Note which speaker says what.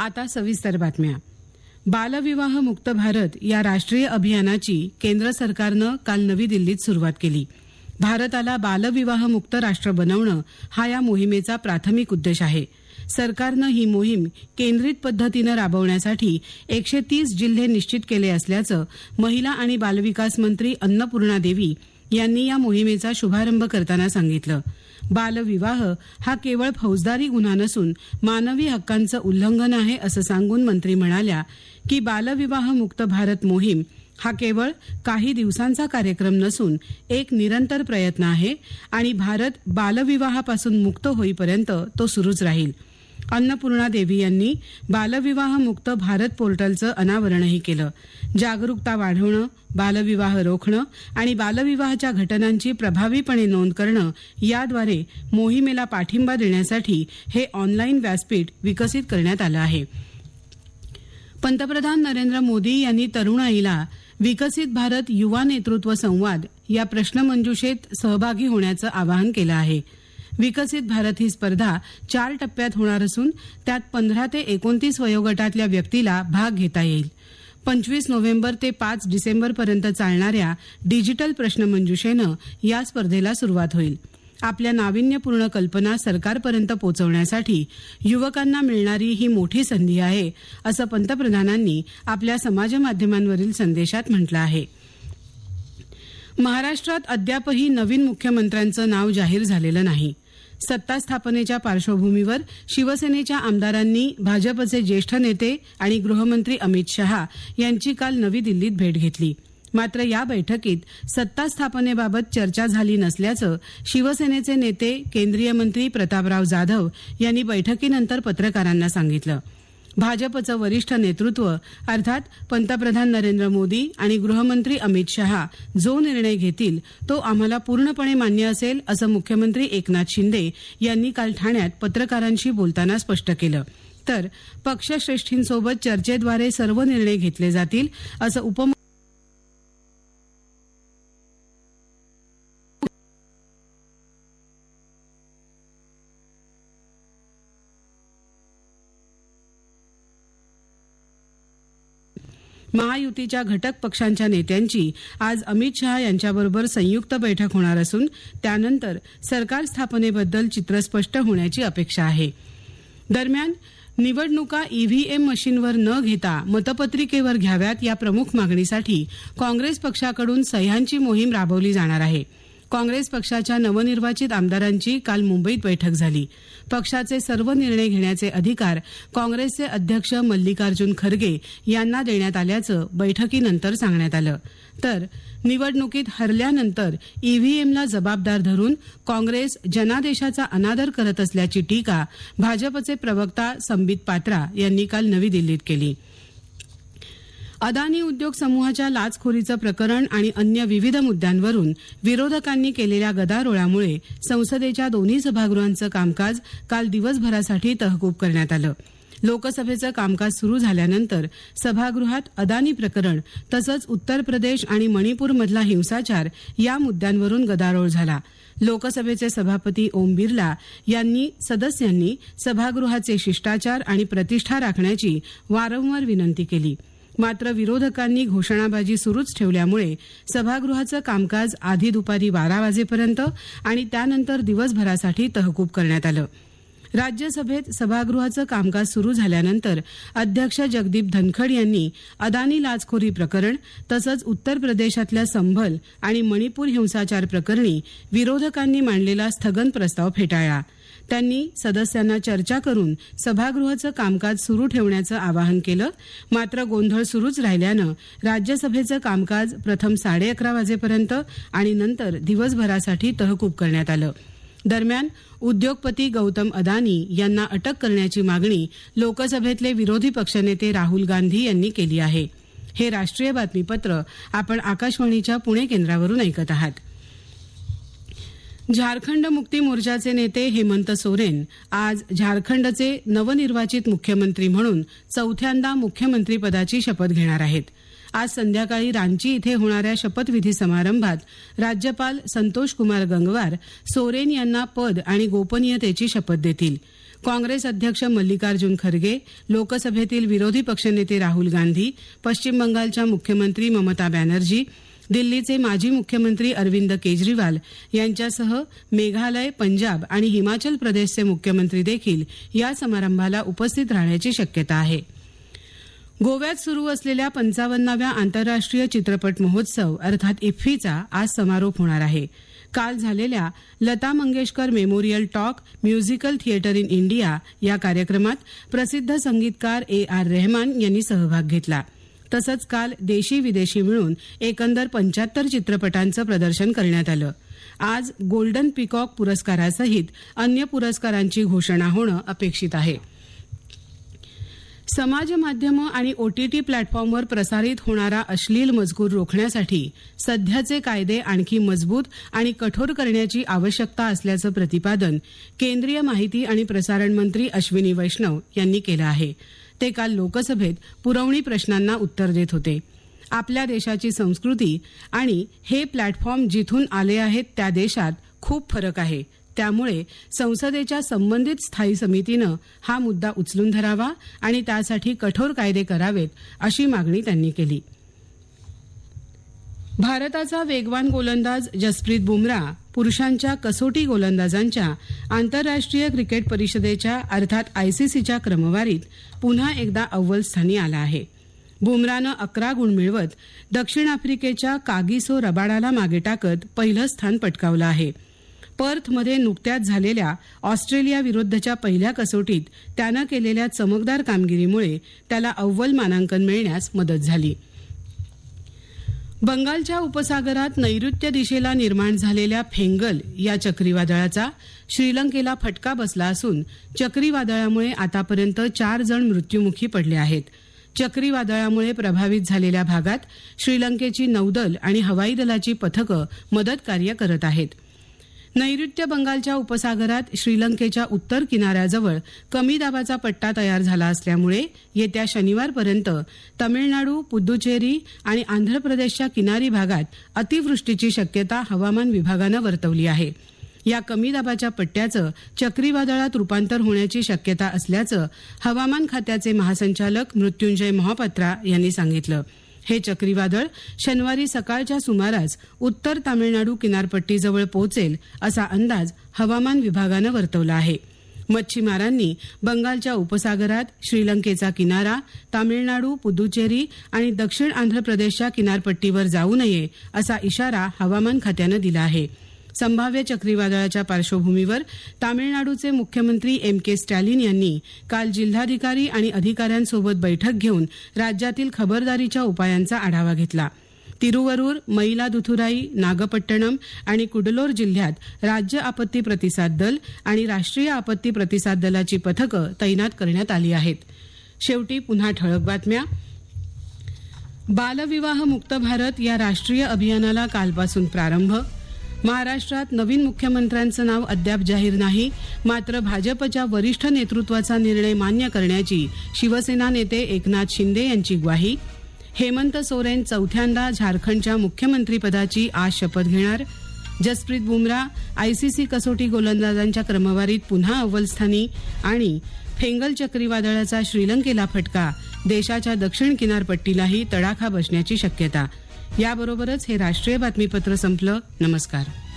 Speaker 1: आता सविस्तर बातम्या बालविवाह मुक्त भारत या राष्ट्रीय अभियानाची केंद्र सरकारनं काल नवी दिल्लीत सुरुवात केली भारताला बालविवाह मुक्त राष्ट्र बनवणं हा या मोहिमेचा प्राथमिक उद्देश आहे सरकारनं ही मोहीम केंद्रित पद्धतीनं राबवण्यासाठी एकशे तीस जिल्हे निश्चित केले असल्याचं महिला आणि बालविकास मंत्री अन्नपूर्णा देवी यांनी या मोहिमेचा शुभारंभ करताना सांगितलं बालविवाह हा केवळ फौजदारी गुन्हा नसून मानवी हक्कांचं उल्लंघन आहे असं सांगून मंत्री म्हणाल्या की बालविवाह मुक्त भारत मोहीम हा केवळ काही दिवसांचा कार्यक्रम नसून एक निरंतर प्रयत्न आहे आणि भारत बालविवाहापासून मुक्त होईपर्यंत तो सुरूच राहील अन्नपूर्णा देवी यांनी बालविवाह मुक्त भारत पोर्टलचं अनावरणही केलं जागरूकता वाढवणं बालविवाह रोखणं आणि बालविवाहाच्या घटनांची प्रभावीपणे नोंद करणं याद्वारे मोहिमेला पाठिंबा देण्यासाठी हे ऑनलाईन व्यासपीठ विकसित करण्यात आलं आहे पंतप्रधान नरेंद्र मोदी यांनी तरुणाईला विकसित भारत युवा नेतृत्व संवाद या प्रश्नमंजुषेत सहभागी होण्याचं आवाहन केलं आहे विकसित भारत ही स्पर्धा चार टप्प्यात होणार असून त्यात पंधरा ते एकोणतीस वयोगटातल्या व्यक्तीला भाग घेता येईल पंचवीस नोव्हेंबर ते पाच डिसेंबरपर्यंत चालणाऱ्या डिजिटल प्रश्नमंजुषेनं या स्पर्धेला सुरुवात होईल आपल्या नाविन्यपूर्ण कल्पना सरकारपर्यंत पोहोचवण्यासाठी युवकांना मिळणारी ही मोठी संधी आहे असं पंतप्रधानांनी आपल्या समाज माध्यमांवरील संदेशात म्हटलं आहे महाराष्ट्रात अद्यापही नवीन मुख्यमंत्र्यांचं नाव जाहीर झालेलं नाही सत्ता स्थापनेच्या पार्श्वभूमीवर शिवसेनेच्या आमदारांनी भाजपचे ज्येष्ठ नेते आणि गृहमंत्री अमित शहा यांची काल नवी दिल्लीत भेट घेतली मात्र या बैठकीत सत्ता स्थापनेबाबत चर्चा झाली नसल्याचं शिवसेनेचे नेते केंद्रीय मंत्री प्रतापराव जाधव यांनी बैठकीनंतर पत्रकारांना सांगितलं भाजपचं वरिष्ठ नेतृत्व अर्थात पंतप्रधान नरेंद्र मोदी आणि गृहमंत्री अमित शहा जो निर्णय घेतील तो आम्हाला पूर्णपणे मान्य असेल असं मुख्यमंत्री एकनाथ शिंदे यांनी काल ठाण्यात पत्रकारांशी बोलताना स्पष्ट केलं तर पक्षश्रेष्ठींसोबत चर्चेद्वारे सर्व निर्णय घेतले जातील असं उपमुख्यमंत्री महायुतीच्या घटक पक्षांच्या नेत्यांची आज अमित शहा यांच्याबरोबर संयुक्त बैठक होणार असून त्यानंतर सरकार स्थापनेबद्दल चित्र स्पष्ट होण्याची अपेक्षा आहे दरम्यान निवडणुका ईव्हीएम मशीनवर न घेता मतपत्रिकेवर घ्याव्यात या प्रमुख मागणीसाठी काँग्रेस पक्षाकडून सह्यांची मोहीम राबवली जाणार आहे काँग्रेस पक्षाच्या नवनिर्वाचित आमदारांची काल मुंबईत बैठक झाली पक्षाचे सर्व निर्णय घेण्याचे अधिकार काँग्रेसचे अध्यक्ष मल्लिकार्जुन खरगे यांना देण्यात आल्याचं बैठकीनंतर सांगण्यात आलं तर निवडणुकीत हरल्यानंतर ईव्हीएमला जबाबदार धरून काँग्रेस जनादेशाचा अनादर करत असल्याची टीका भाजपचे प्रवक्ता संबित पात्रा यांनी काल नवी दिल्लीत केली अदानी उद्योग समूहाच्या लाचखोरीचं प्रकरण आणि अन्य विविध मुद्द्यांवरून विरोधकांनी केलेल्या गदारोळामुळे संसदेच्या दोन्ही सभागृहांचं कामकाज काल दिवसभरासाठी तहकूब करण्यात आलं लोकसभेचं कामकाज सुरू झाल्यानंतर सभागृहात अदानी प्रकरण तसंच उत्तर प्रदेश आणि मणिपूरमधला हिंसाचार या मुद्द्यांवरून गदारोळ झाला लोकसभेचे सभापती ओम बिर्ला यांनी सदस्यांनी सभागृहाचे शिष्टाचार आणि प्रतिष्ठा राखण्याची वारंवार विनंती केली मात्र विरोधकांनी घोषणाबाजी सुरूच ठेवल्यामुळे सभागृहाचं कामकाज आधी दुपारी बारा वाजेपर्यंत आणि त्यानंतर दिवसभरासाठी तहकूब करण्यात आलं राज्यसभेत सभागृहाचं कामकाज सुरू झाल्यानंतर अध्यक्ष जगदीप धनखड यांनी अदानी लाचखोरी प्रकरण तसंच उत्तर प्रदेशातल्या संभल आणि मणिपूर हिंसाचार प्रकरणी विरोधकांनी मांडलेला स्थगन प्रस्ताव फेटाळला त्यांनी सदस्यांना चर्चा करून सभागृहाचं कामकाज सुरू ठेवण्याचं आवाहन केलं मात्र गोंधळ सुरूच राहिल्यानं राज्यसभेचं कामकाज प्रथम साडे अकरा वाजेपर्यंत आणि नंतर दिवसभरासाठी तहकूब करण्यात आलं दरम्यान उद्योगपती गौतम अदानी यांना अटक करण्याची मागणी लोकसभेतले विरोधी पक्षनेते राहुल गांधी यांनी केली आहे हे राष्ट्रीय बातमीपत्र आपण आकाशवाणीच्या पुणे केंद्रावरून ऐकत आहात झारखंड मुक्ती मोर्चाचे नेते हेमंत सोरेन आज झारखंडचे नवनिर्वाचित मुख्यमंत्री म्हणून चौथ्यांदा मुख्यमंत्रीपदाची शपथ घेणार आहेत आज संध्याकाळी रांची इथे होणाऱ्या शपथविधी समारंभात राज्यपाल संतोष कुमार गंगवार सोरेन यांना पद आणि गोपनीयतेची शपथ देतील काँग्रेस अध्यक्ष मल्लिकार्जुन खरगे लोकसभेतील विरोधी पक्षनेते राहुल गांधी पश्चिम बंगालच्या मुख्यमंत्री ममता बॅनर्जी दिल्लीचे माजी मुख्यमंत्री अरविंद केजरीवाल यांच्यासह मेघालय पंजाब आणि हिमाचल प्रदेशचे मुख्यमंत्री देखील या समारंभाला उपस्थित राहण्याची शक्यता आहे गोव्यात सुरू असलेल्या पंचावन्नाव्या आंतरराष्ट्रीय चित्रपट महोत्सव अर्थात इफ्फीचा आज समारोप होणार आहे काल झालेल्या Lata Mangeshkar memorial talk musical theatre in India या कार्यक्रमात प्रसिद्ध संगीतकार ए आर रेहमान यांनी सहभाग घेतला तसंच काल देशी विदेशी मिळून एकंदर पंच्याहत्तर चित्रपटांचं प्रदर्शन करण्यात आलं आज गोल्डन पिकॉक पुरस्कारासहित अन्य पुरस्कारांची घोषणा होणं अपेक्षित आहे समाज माध्यमं आणि ओटीटी प्लॅटफॉर्मवर प्रसारित होणारा अश्लील मजकूर रोखण्यासाठी सध्याचे कायदे आणखी मजबूत आणि कठोर करण्याची आवश्यकता असल्याचं प्रतिपादन केंद्रीय माहिती आणि प्रसारण मंत्री अश्विनी वैष्णव यांनी केलं आहे ते काल लोकसभेत पुरवणी प्रश्नांना उत्तर देत होते आपल्या देशाची संस्कृती आणि हे प्लॅटफॉर्म जिथून आले आहेत त्या देशात खूप फरक आहे त्यामुळे संसदेच्या संबंधित स्थायी समितीनं हा मुद्दा उचलून धरावा आणि त्यासाठी कठोर कायदे करावेत अशी मागणी त्यांनी केली भारताचा वेगवान गोलंदाज जसप्रीत बुमराह पुरुषांच्या कसोटी गोलंदाजांच्या आंतरराष्ट्रीय क्रिकेट परिषदेच्या अर्थात आयसीसीच्या क्रमवारीत पुन्हा एकदा अव्वल स्थानी आला आहे बुमरानं अकरा गुण मिळवत दक्षिण आफ्रिकेच्या कागिसो रबाडाला मागे टाकत पहिलं स्थान पटकावलं आहे पर्थमध्ये नुकत्याच झालेल्या विरुद्धच्या पहिल्या कसोटीत त्यानं केलेल्या चमकदार कामगिरीमुळे त्याला अव्वल मानांकन मिळण्यास मदत झाली बंगालच्या उपसागरात नैऋत्य दिशेला निर्माण झालेल्या फेंगल या चक्रीवादळाचा श्रीलंकेला फटका बसला असून चक्रीवादळामुळे आतापर्यंत चार जण मृत्यूमुखी पडले आहेत चक्रीवादळामुळे प्रभावित झालेल्या भागात श्रीलंकेची नौदल आणि हवाई दलाची पथकं मदतकार्य करत आहेत नैऋत्य बंगालच्या उपसागरात श्रीलंकेच्या उत्तर किनाऱ्याजवळ कमी दाबाचा पट्टा तयार झाला असल्यामुळे येत्या शनिवारपर्यंत तमिळनाडू पुद्दुचेरी आणि आंध्र प्रदेशच्या किनारी भागात अतिवृष्टीची शक्यता हवामान विभागानं वर्तवली आहे या कमी दाबाच्या पट्ट्याचं चक्रीवादळात रूपांतर होण्याची शक्यता असल्याचं हवामान खात्याचे महासंचालक मृत्युंजय महापात्रा यांनी सांगितलं हे चक्रीवादळ शनिवारी सकाळच्या सुमारास उत्तर तामिळनाडू किनारपट्टीजवळ पोहोचेल असा अंदाज हवामान विभागानं वर्तवला आहे मच्छीमारांनी बंगालच्या उपसागरात श्रीलंकेचा किनारा तामिळनाडू पुदुचेरी आणि दक्षिण आंध्र प्रदेशच्या किनारपट्टीवर जाऊ नये असा इशारा हवामान खात्यानं दिला आहे संभाव्य चक्रीवादळाच्या पार्श्वभूमीवर तामिळनाडूचे मुख्यमंत्री एम के स्टॅलिन यांनी काल जिल्हाधिकारी आणि अधिकाऱ्यांसोबत बैठक घेऊन राज्यातील खबरदारीच्या उपायांचा आढावा घेतला तिरुवरूर मैलादुथुराई नागपट्टणम आणि कुडलोर जिल्ह्यात राज्य आपत्ती प्रतिसाद दल आणि राष्ट्रीय आपत्ती प्रतिसाद दलाची पथकं तैनात करण्यात आली आहेत शेवटी पुन्हा ठळक बातम्या बालविवाह मुक्त भारत या राष्ट्रीय अभियानाला कालपासून प्रारंभ महाराष्ट्रात नवीन मुख्यमंत्र्यांचं नाव अद्याप जाहीर नाही मात्र भाजपच्या वरिष्ठ नेतृत्वाचा निर्णय मान्य करण्याची शिवसेना नेते एकनाथ शिंदे यांची ग्वाही हेमंत सोरेन चौथ्यांदा झारखंडच्या मुख्यमंत्रीपदाची आज शपथ घेणार जसप्रीत बुमरा आयसीसी कसोटी गोलंदाजांच्या क्रमवारीत पुन्हा अव्वलस्थानी आणि फेंगल चक्रीवादळाचा श्रीलंकेला फटका देशाच्या दक्षिण किनारपट्टीलाही तडाखा बसण्याची शक्यता याबरोबरच हे राष्ट्रीय बातमीपत्र संपलं नमस्कार